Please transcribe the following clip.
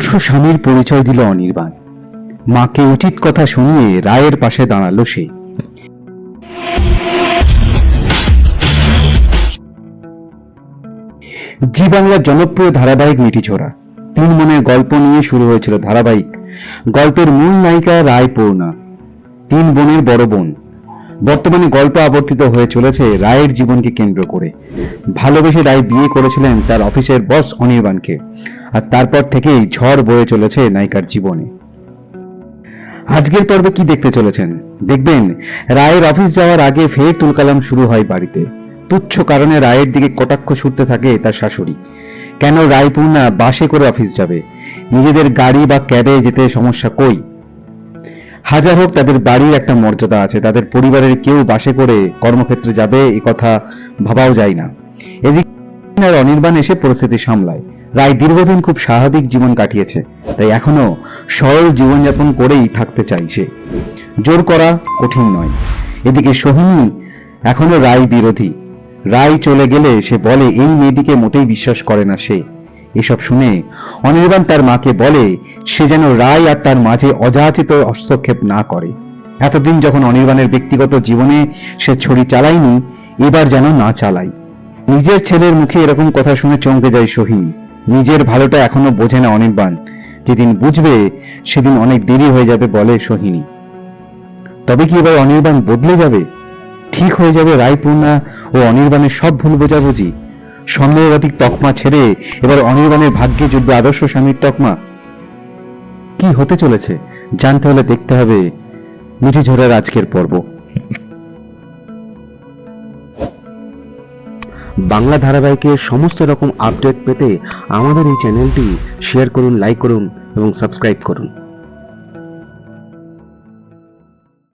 আদর্শ স্বামীর পরিচয় দিল অনির্বাণ। মাকে উচিত কথা শুনিয়ে রায়ের পাশে দাঁড়াল সে। জি বাংলার জনপ্রিয় ধারাবাহিক মিটিছোড়া তিন মনের গল্প নিয়ে শুরু হয়েছিল ধারাবাহিক। গল্পের মূল নায়িকা রায় পূর্ণা। তিন বোনের বড় বোন। বর্তমানে গল্প আবর্তিত হয়ে চলেছে রায়ের জীবনকে কেন্দ্র করে। ভালোবেসে রায় বিয়ে করেছিলেন তার অফিসের বস অনির্বাণকে, আর তারপর থেকেই ঝড় বয়ে চলেছে নায়িকার জীবনে। আজকের পর্বে কি দেখতে চলেছেন? দেখবেন, রায়ের অফিস যাওয়ার আগে ফের তুলকালাম শুরু হয় বাড়িতে। তুচ্ছ কারণে রায়ের দিকে কটাক্ষ ছুটতে থাকে তার শাশুড়ি। কেন রায়পূর্ণা বাসে করে অফিস যাবে? নিজেদের গাড়ি বা ক্যাবে যেতে সমস্যা কই? হাজার হোক তাদের বাড়ির একটা মর্যাদা আছে, তাদের পরিবারের কেউ বাসে করে কর্মক্ষেত্রে যাবে, এ কথা ভাবাও যায় না। এদিকে অনির্বাণ এসে পরিস্থিতি সামলায়। রায় দীর্ঘদিন খুব স্বাভাবিক জীবন কাটিয়েছে, তাই এখনও সরল জীবনযাপন করেই থাকতে চাই সে। জোর করা কঠিন নয়। এদিকে সোহিনী এখনও রায় বিরোধী। রায় চলে গেলে সে বলে, এই মেয়েটিকে মোটেই বিশ্বাস করে না সে। এসব শুনে অনির্বাণ তার মাকে বলে, সে যেন রায় আর তার মাঝে অযাচিত হস্তক্ষেপ না করে। এতদিন যখন অনির্বাণের ব্যক্তিগত জীবনে সে ছড়ি চালায়নি, এবার যেন না চালায় নিজের ছেলের মুখে এরকম কথা শুনে চমকে যায় সোহিনী। নিজের ভালোটা এখনও বোঝে না অনির্বাণ। যেদিন বুঝবে, সেদিন অনেক দেরি হয়ে যাবে বলে সোহিনী। তবে কি এবার অনির্বাণ বদলে যাবে? ঠিক হয়ে যাবে রায়পূর্ণা ও অনির্বাণের সব ভুল বোঝাবুঝি। সন্দেহবাতিক তকমা ছেড়ে এবার অনির্বাণের ভাগ্যে জুটবে আদর্শ স্বামীর তকমা। কি হতে চলেছে, জানতে হলে দেখতে হবে মিঠি ঝোড়ার আজকের পর্ব। বাংলা ধারাবাহিকের সমস্ত রকম আপডেট পেতে আমাদের এই চ্যানেলটি শেয়ার করুন লাইক করুন এবং সাবস্ক্রাইব করুন।